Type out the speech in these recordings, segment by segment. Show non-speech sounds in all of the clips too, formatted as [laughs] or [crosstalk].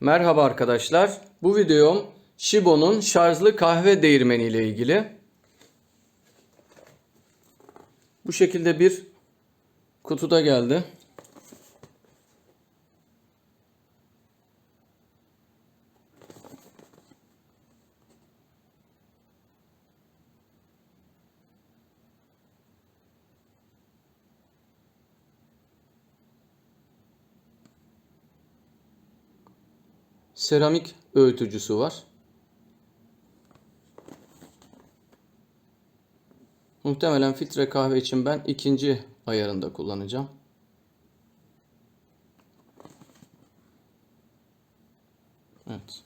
Merhaba arkadaşlar. Bu videom Shibo'nun şarjlı kahve değirmeni ile ilgili. Bu şekilde bir kutuda geldi. Seramik öğütücüsü var. Muhtemelen filtre kahve için ben ikinci ayarında kullanacağım. Evet.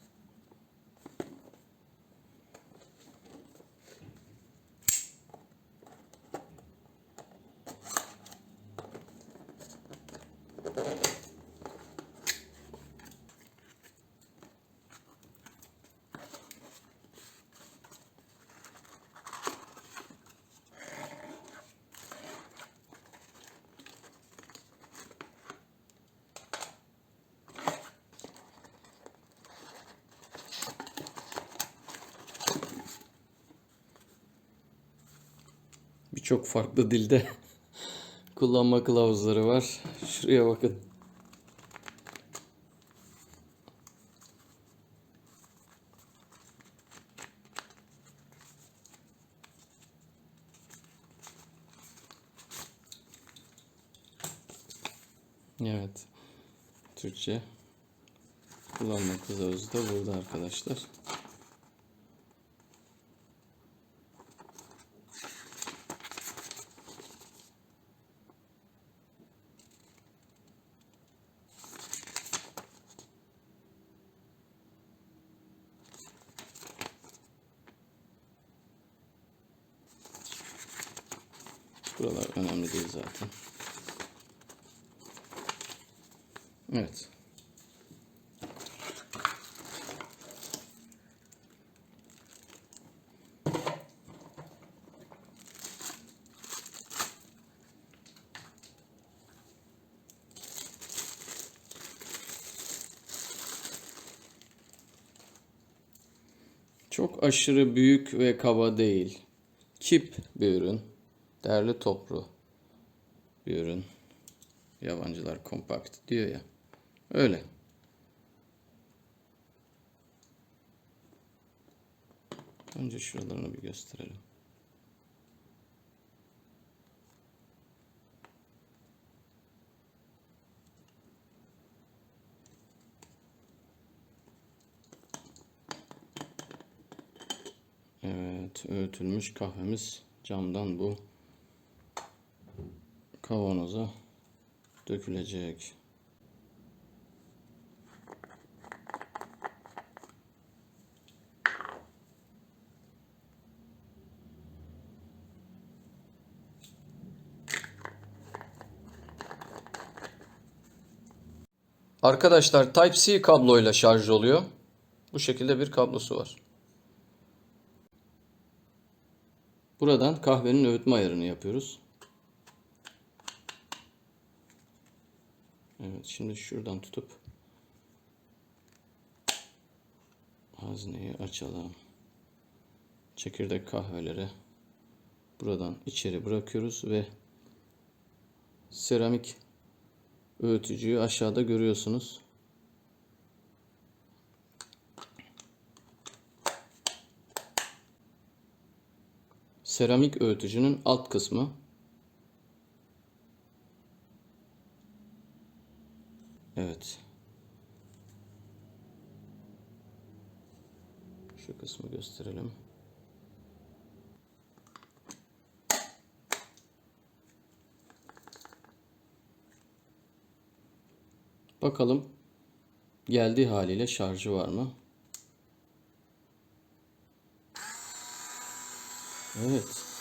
Birçok farklı dilde [laughs] kullanma kılavuzları var. Şuraya bakın. Evet. Türkçe kullanma kılavuzu da burada arkadaşlar. Buralar önemli değil zaten. Evet. Çok aşırı büyük ve kaba değil. Kip bir ürün. Derli toplu bir ürün. Yabancılar kompakt diyor ya. Öyle. Önce şuralarını bir gösterelim. Evet, öğütülmüş kahvemiz camdan bu kavanoza dökülecek. Arkadaşlar Type-C kabloyla şarj oluyor. Bu şekilde bir kablosu var. Buradan kahvenin öğütme ayarını yapıyoruz. Evet şimdi şuradan tutup hazneyi açalım. Çekirdek kahveleri buradan içeri bırakıyoruz ve seramik öğütücüyü aşağıda görüyorsunuz. Seramik öğütücünün alt kısmı Evet. Şu kısmı gösterelim. Bakalım geldiği haliyle şarjı var mı? Evet.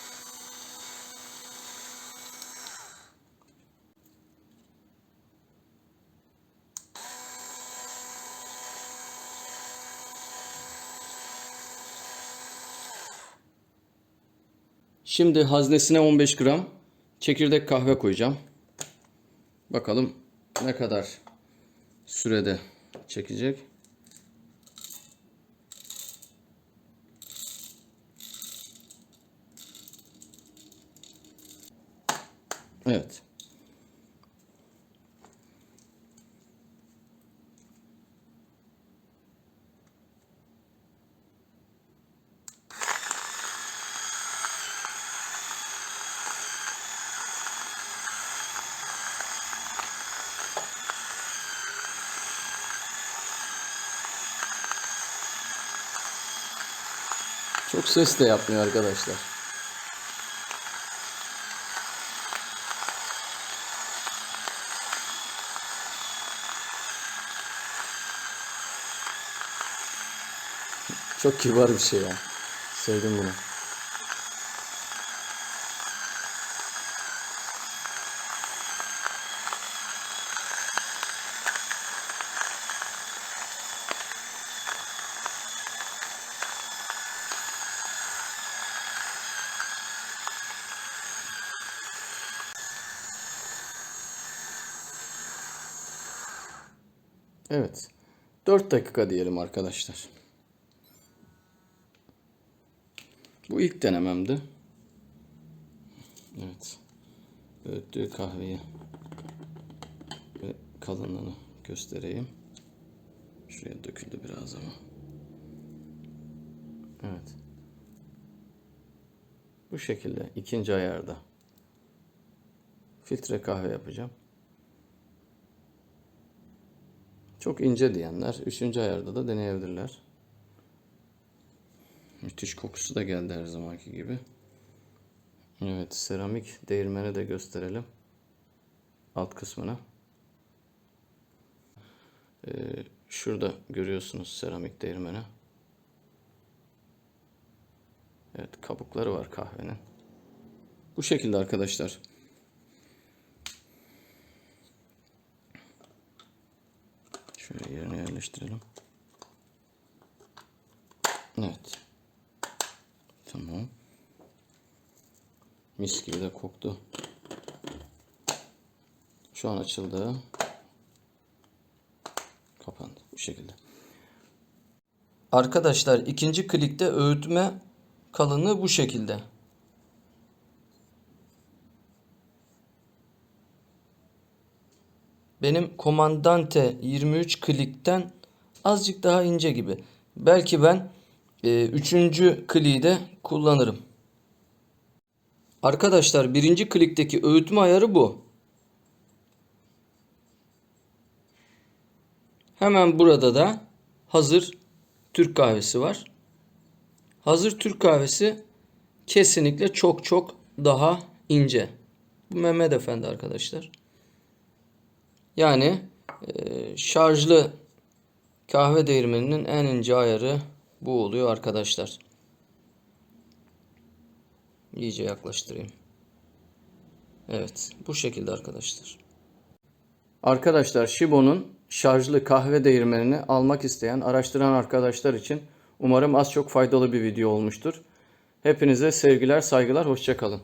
Şimdi haznesine 15 gram çekirdek kahve koyacağım. Bakalım ne kadar sürede çekecek. Evet. Çok ses de yapmıyor arkadaşlar. Çok kibar bir şey ya. Sevdim bunu. Evet. 4 dakika diyelim arkadaşlar. Bu ilk denememdi. Evet. Öğüttüğü kahveyi ve kalınlığını göstereyim. Şuraya döküldü biraz ama. Evet. Bu şekilde ikinci ayarda filtre kahve yapacağım. Çok ince diyenler üçüncü ayarda da deneyebilirler. Müthiş kokusu da geldi her zamanki gibi. Evet seramik değirmeni de gösterelim. Alt kısmına. Ee, şurada görüyorsunuz seramik değirmeni. Evet kabukları var kahvenin. Bu şekilde arkadaşlar. Şöyle yerine yerleştirelim. Evet. Tamam. Mis gibi de koktu. Şu an açıldı. Kapandı. Bu şekilde. Arkadaşlar ikinci klikte öğütme kalınlığı bu şekilde. Benim komandante 23 klikten azıcık daha ince gibi. Belki ben e, üçüncü kliği de kullanırım. Arkadaşlar birinci klikteki öğütme ayarı bu. Hemen burada da hazır Türk kahvesi var. Hazır Türk kahvesi kesinlikle çok çok daha ince. Bu Mehmet Efendi arkadaşlar. Yani e, şarjlı kahve değirmeninin en ince ayarı bu oluyor arkadaşlar. İyice yaklaştırayım. Evet bu şekilde arkadaşlar. Arkadaşlar Shibo'nun şarjlı kahve değirmenini almak isteyen, araştıran arkadaşlar için umarım az çok faydalı bir video olmuştur. Hepinize sevgiler, saygılar, hoşçakalın.